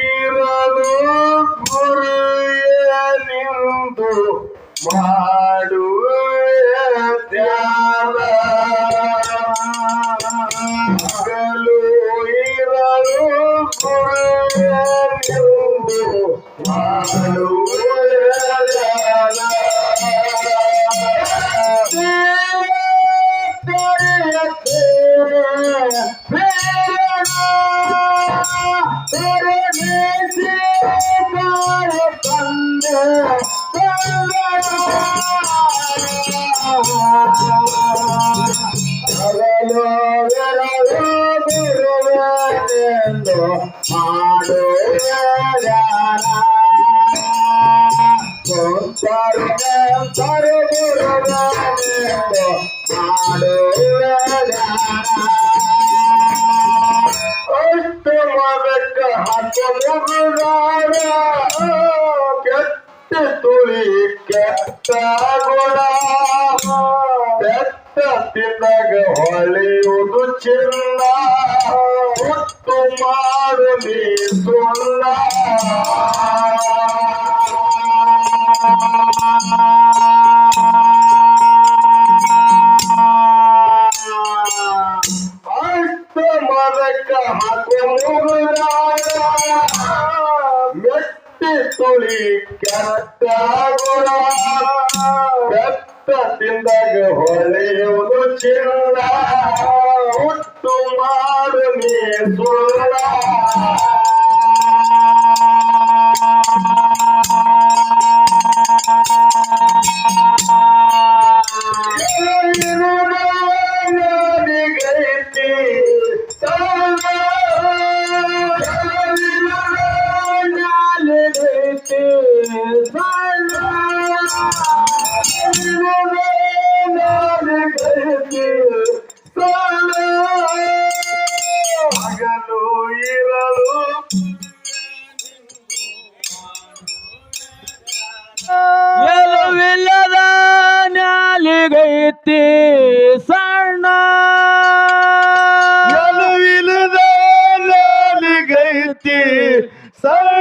ಇರಲು ಗುರುಯೇ ನಿಂದು. ಮಾಡುವೆ ಮುಗುದಾರ ಕೆಟ್ಟ ತುಳಿ ಕೆಟ್ಟ ಗುಣ ಕೆಟ್ಟ ತಿಂದಾಗ ಹೊಳೆಯುವುದು ಚಿನ್ನ ಹುಟ್ಟು ಮಾಡು ನೀ ಸುಳ್ಳ ಅಷ್ಟ ಹಾಕೋ ತಿಂದಾಗ ಹೊಳೆಯುವುದು ಚಿನ್ನ ಹುಟ್ಟು ಮಾಡು ನೀ ಸುಳ್ಳ sir!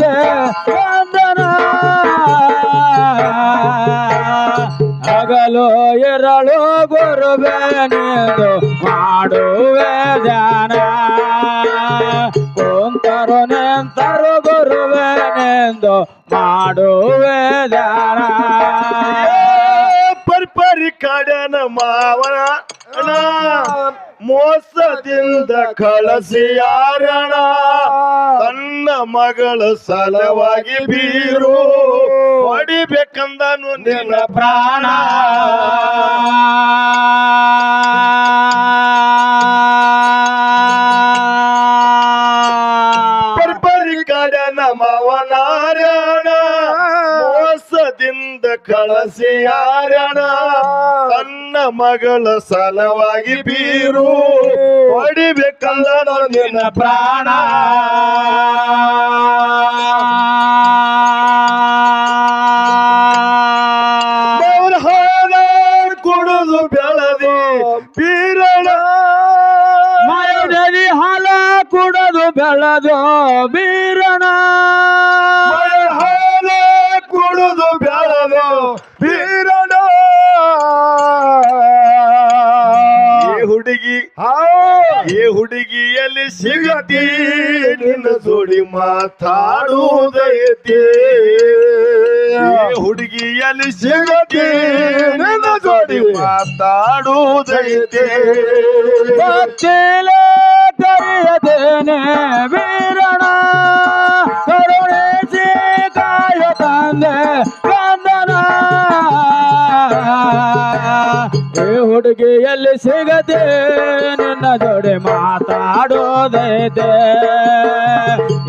ವಂದನ. ಹಗಲು ಎರಳು ಗುರುವೆನೆಂದು ಮಾಡುವೆ ಧ್ಯಾನ. ಕುಂತರು ನಿಂತರು ಗುರುವೆನೆಂದು ಮಾಡುವೆ ಧ್ಯಾನ. ಪರ್ಪರಿ ಕಡನ ಮಾವನ. ಮೋಸದಿಂದ ಕಳಸಿ ಯಾರಣ? ತನ್ನ ಮಗಳ ಸಲವಾಗಿ ಬೀರು. ಹೊಡಿಬೇಕಂದನು ನಿನ್ನ ಪ್ರಾಣ. ಕಳಸಿ ಯಾರಣ ತನ್ನ ಮಗಳ ಸಲವಾಗಿ ಬೀರು ಹೊಡಿಬೇಕಲ್ಲ ನಿನ್ನ ಪ್ರಾಣ. ಮಾತಾಡುವುದೈತಿ. ಹುಡುಗಿಯಲ್ಲಿ ಸಿಗತಿ ನಿನ್ನ ಜೋಡಿ ಮಾತಾಡುವುದೈತಿ. ಭಕ್ತಿಲ ಕರೆಯದೇನೆ ಬೀರಣ ಈ ಹುಡುಗಿ ಹುಡುಗಿ ಎಲ್ಲಿ ಸಿಗದೆ ನಿನ್ನ ಜೋಡಿ ಮಾತಾಡೋದೈತೆ.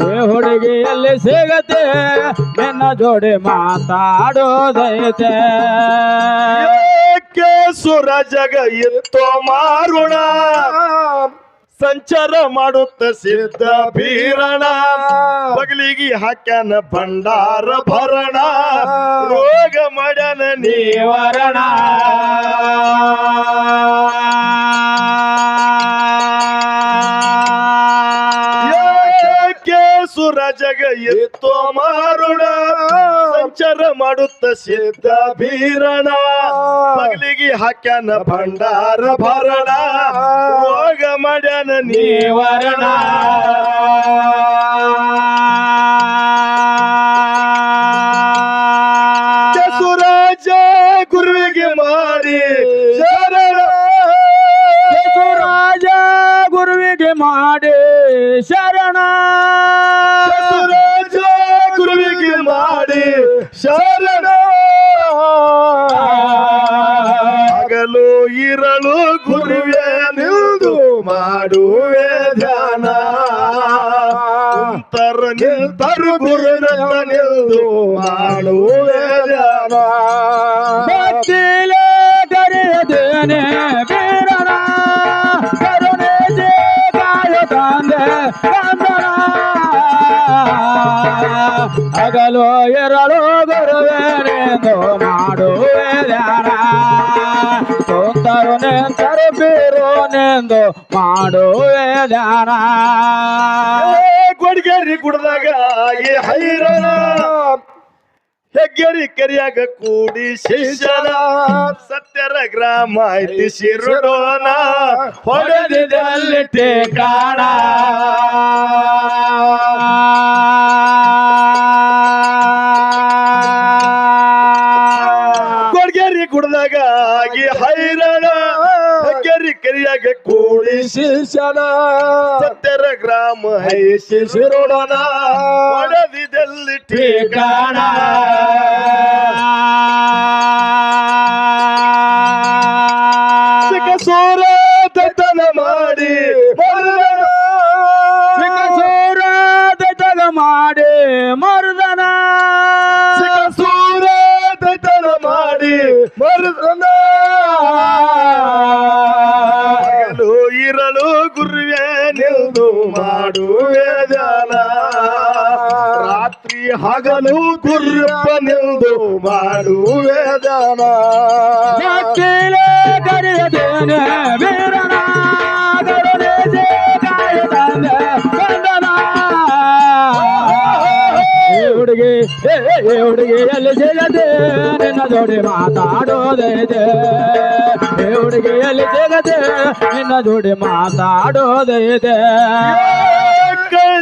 ಈ ಹುಡುಗಿ ಎಲ್ಲಿ ಸಿಗದೆ ನಿನ್ನ ಜೋಡಿ ಮಾತಾಡೋದೈತೆ. ಕೇಸುರ ಸುರ ಜಗ ಇತ್ತೋ ಮಾರುಣ? ಸಂಚಾರ ಮಾಡುತ್ತ ಸಿದ್ಧ ಬೀರಣ. ಬಗಲಿಗೆ ಹಾಕ್ಯಾನ ಭಂಡಾರ ಭರಣ. ರೋಗ ಮಾಡ್ಯಾನ ನೀವರಣ ಏಕೆ ಎತ್ತೋ ಮಾರುಣ, ಸಂಚಾರ ಮಾಡುತ್ತ ಸಿದ್ಧ ಬೀರಣ. ಮಗಳಿಗೆ ಹಾಕ್ಯಾನ ಭಂಡಾರ ಭರಣ. ಹೋಗ ಮಾಡ್ಯಾನ ನೀವರಣ ಸುರಾಜ ಗುರುವಿಗೆ ಮಾಡಿ ಶರಣ. ಸುರಾಜ ಗುರುವಿಗೆ ಮಾಡಿ ಶರಣ. ಮಾಡಿ ಹಗಲು ಎರಳು ಗುರುವೇನೆಂದು ಮಾಡುವೆ ಧ್ಯಾನ ಕುಂತರು ನಿಂತರು ಬೀರೋನೆಂದು ಮಾಡುವೆ ಧ್ಯಾನ ಕೊಡ್ಗೇರಿ ಕುಡ್ದಾಗ ಈ ಹೈರಣ. ಹೆಗ್ಗರಿ ಕರಿಯಾಗ ಕೂಡಿ ಶಿಷ್ಯರ ಸತ್ಯರ ಗ್ರಾಮ ಐತಿ ಶಿರುಡೋನ. ಹೊಡೆದಿದ್ದಲ್ಲಿ ಕಾಣ ಕೊಡ್ಗೇರಿ ಕುಡ್ದಾಗ ಆಗಿ ಕರಿಯಾಗ ಸತ್ಯರ ಗ್ರಾಮ ಐತಿ ಶಿರುಡೋನ ಹೊಡೆದಿದ್ದಲ್ಲಿ ರಾತ್ರಿ ಹಗಲು ಗುರುಪ್ಪ ನಿಲ್ದು ಮಾಡುವೆ ಧ್ಯಾನ ಭಕ್ತಿಲೇ ಕರೆಯದೇನೆ ವೀರನ ಕರುಣೆ ಕಾಯ ತಂದೆ ಕಂದನ ಏ ಹುಡುಗಿ ಏ ಏ, ಏ ಹುಡುಗಿ ಎಲ್ಲಿ ಸಿಗದೆ ನಿನ್ನ ಜೋಡಿ ಮಾತಾಡೋದೈತೆ ಏ ಹುಡುಗಿ ಎಲ್ಲಿ ಸಿಗದೆ ನಿನ್ನ ಜೋಡಿ ಮಾತಾಡೋದೈತೆ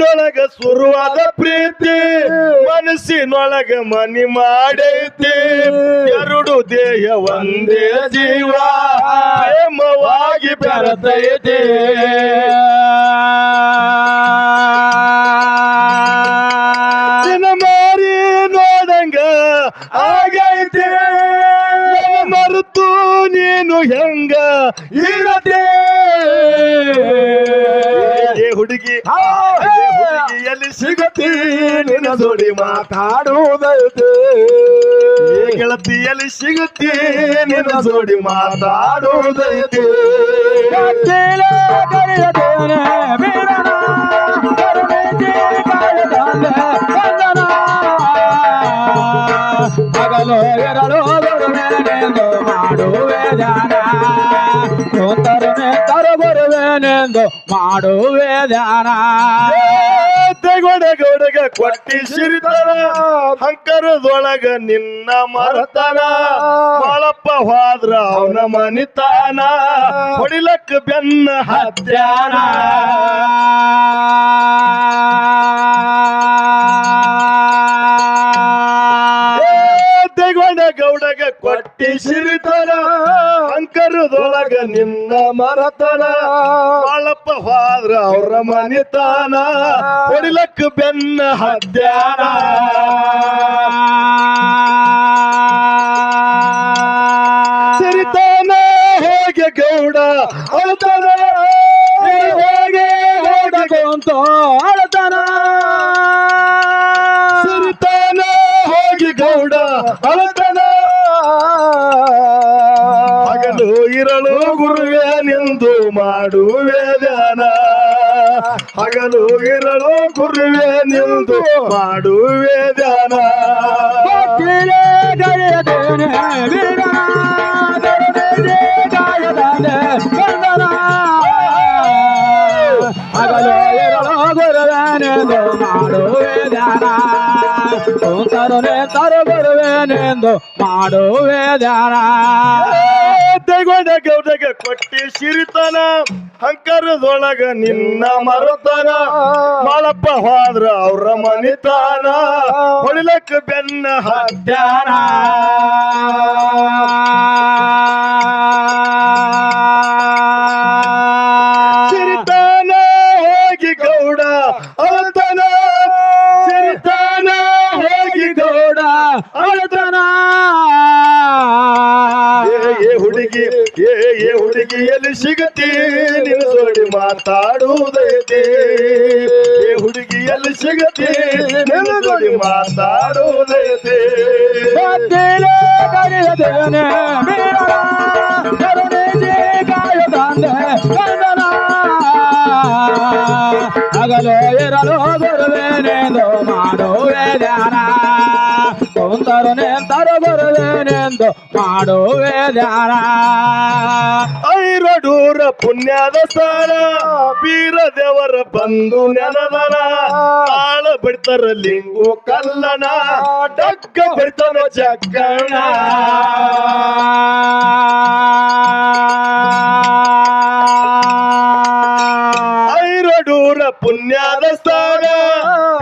ನಿನ್ನೊಳಗ ಸುರುವಾದ ಪ್ರೀತಿ, ಮನಸ್ಸಿನೊಳಗ ಮನಿ ಮಾಡೈತಿ. ಎರಡು ದೇಹ ಒಂದೇ ಜೀವ, ಪ್ರೇಮವಾಗಿ ಬೆರೆತೈತಿ. ಮಾರಿ ನೋಡಂಗ ಆಗೈತಿ. ಮರೆತು ನೀನು ಹೆಂಗ ಇರದೆ ಏ ಹುಡುಗಿ ಹುಡುಗಿಯಲ್ಲಿ ಸಿಗತಿ ನಿನ್ನ ಜೋಡಿ ಮಾತಾಡುವುದೈತೆ. ಗೆಳತಿಯಲ್ಲಿ ಗೆಳತಿ ಎಲ್ಲಿ ಸಿಗುತ್ತಿ ನಿನ್ನ ಜೋಡಿ ಮಾತಾಡುವುದೈತೆ. ಭಕ್ತಿಲೇ ಮಾಡುವೆ ಕೊಟ್ಟಿ ಹಂಕರದೊಳಗ ನಿನ್ನ ಮರತನ. ಬಾಳಪ್ಪ ಹೋದ್ರ ಅವನ ಮನಿತಾನ ಹೊಡಿಲಕ್ಕ ಬೆನ್ನ ಹತ್ಯಾನ. ಏ ಕೊಟ್ಟಿ ಸಿರಿತನ. ಅಂಕರದೊಳಗ ನಿನ್ನ ಮರತನ. ಬಾಳಪ್ಪ ಫಾದ್ರ ಅವ್ರ ಮನಿತಾನ ಹೊಡಿಲಕ್ಕ ಬೆನ್ನ ಹದ್ಯಾನ. ಹಗಲು ಇರಲು ಗುರುವೇ ನಿಂದು ಮಾಡುವೆ ಧ್ಯಾನ ಕೊಟ್ಟಿಲೆ ಗರಿಯದೇನೆ ವೀರನ ಕರುಣೆಗೆ ಗಾಯದಾನೆ ಬಂದನ ಹಗಲು ಇರಲು ಗುರುವೇನೆಂದು ಮಾಡುವೆ ಧ್ಯಾನ ತರುಣೆ ತರು ಗುರುವೇನೆಂದು ಮಾಡುವೆ ಧ್ಯಾನ ತೆಗೊಂಡ ಕೊಟ್ಟಿ ಸಿರಿತನ. ಹಂಕರದೊಳಗ ನಿನ್ನ ಮರುತನ. ಮಾಳಪ್ಪ ಹೋದ್ರ ಅವ್ರ ಮನಿತಾನ ಹೊಳಿಲಕ್ಕ ಬೆನ್ನ ಹತ್ಯಾನ ಸಿಗತಿ ನಿನ್ನ ಜೋಡಿ ಮಾತಾಡುವುದೈತಿ ಗೊತ್ತಿಲೆ ಕರೆಯದೇನೆ ಮೀರನ ಕರುಣೆಗೆ ಗಾಯದಾನೆ ಬಂದನ ಹಗಲು ಇರಲು ಗುರುವೇನೆಂದು ಮಾಡುವೆ ಧ್ಯಾನ ಕುಂತರುನೆ ತರು ಗುರುವೇನೆಂದು ಮಾಡುವೆ ಧ್ಯಾನ ಐರಡೂರ ಪುಣ್ಯದ ಸ್ಥಾನ ಬೀರ ದೇವರ ಬಂದು ನೆನದನ ಆಳ ಬಿಡ್ತಾರ ಲಿಂಗು ಕಲ್ಲನ. ಡಕ್ಕ ಬಿಡ್ತಾನ ಚಕ್ಕಣ ಪುಣ್ಯದ ಸ್ಥಾನ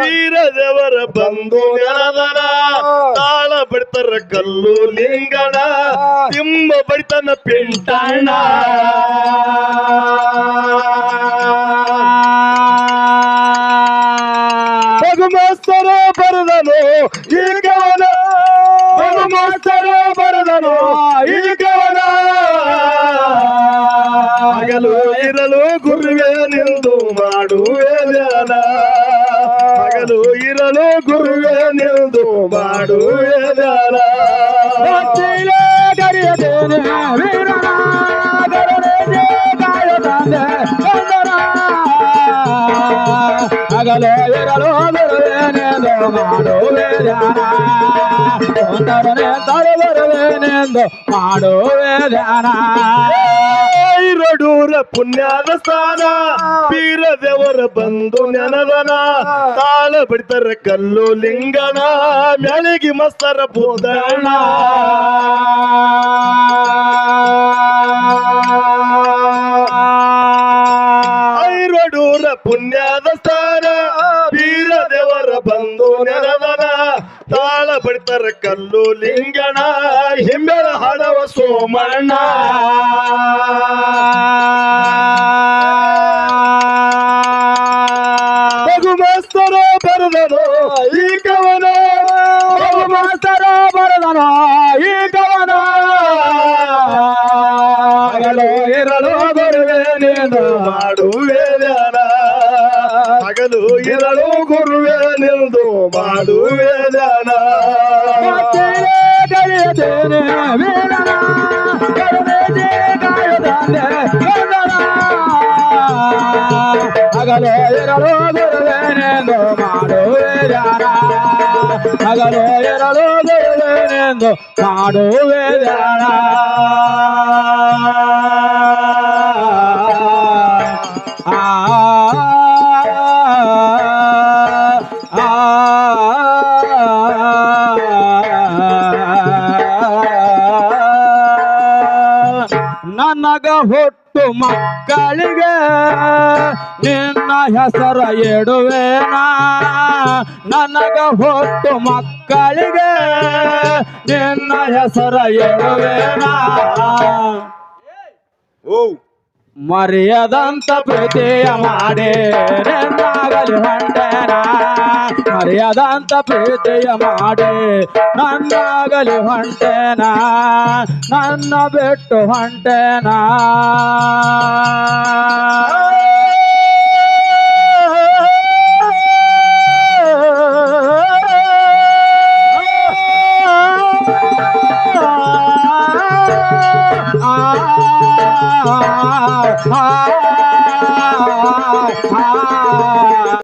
ವೀರ ದೇವರ ಬಂದು ನೆನದನ ತಾಳ ಬಿಡ್ತಾರ ಕಲ್ಲು ಲಿಂಗಣ ತಿಮ್ಮ ಬಡಿತನ ಪಿಂಟಣ್ಣ ಭಗಮಾಸ್ತರ ಬರದನು ಈ ನಿಂದು ಮಾಡುವೆ ಧ್ಯಾನ ಗೊತ್ತಿಲೆ ಕರೆಯದೇನೆ ವೀರನ ಕರುಣೆಗೆ ಗಾಯದಾನೆ ಬಂದನ ಹಗಲು ಐರಡೂರ ಪುಣ್ಯದ ಸ್ಥಾನ. ವೀರ ದೇವರ ಬಂದು ನೆನದನ ತಾಳ ಬಿಡ್ತಾರ ಕಲ್ಲು ಲಿಂಗನ. ಮ್ಯಾಲಿಗೆ ಮಸ್ತರ ಬುದ್ಧಣ್ಣ ಐರಡೂರ ಪುಣ್ಯದ ಸ್ಥಾನ. ವೀರ ದೇವರ ಬಂದು ನೆನದನ ತಾಳ ಬಡಿತಾರ ಕಲ್ಲು ಲಿಂಗಣ ಹಿಂಬೆಳ ಹಡವ ಸೋಮಣ್ಣ. ಹಗಲು ಇರಲು ಗುರುವೇನೆಂದು ಮಾಡುವೆ ಧ್ಯಾನ ಗೊತ್ತಿಲೆ ಕರೆಯದೇನೆ ವೀರನ ಕರುಣೆಗೆ ಗಾಯದಾನೆ ಬಂದನ ಹಗಲು ಇರಲು ಗುರುವೇನೆಂದು ಮಾಡುವೆ ಧ್ಯಾನ ಹಗಲು ಇರಲು ಗುರುವೇನೆಂದು ಮಾಡುವೆ ಧ್ಯಾನ ಮಕ್ಕಳಿಗೆ ನಿನ್ನ ಹೆಸರ ಎಡುವೇನ ನನಗ ಹೊತ್ತು ಮಕ್ಕಳಿಗೆ ನಿನ್ನ ಹೆಸರ ಎಡುವೇನ ಓ. ಮರ್ಯಾದಂತ ಪ್ರೀತಿಯ ಮಾಡೇ ನಾಗಲಿ ಹೊಂಟೇನ ಮರ್ಯಾದಂತ ಪ್ರೀತಿಯ ಮಾಡಿ ನನ್ನಾಗಲಿ ಹೊಂಟೇನ? ನನ್ನ ಬಿಟ್ಟು ಹೊಂಟೇನ?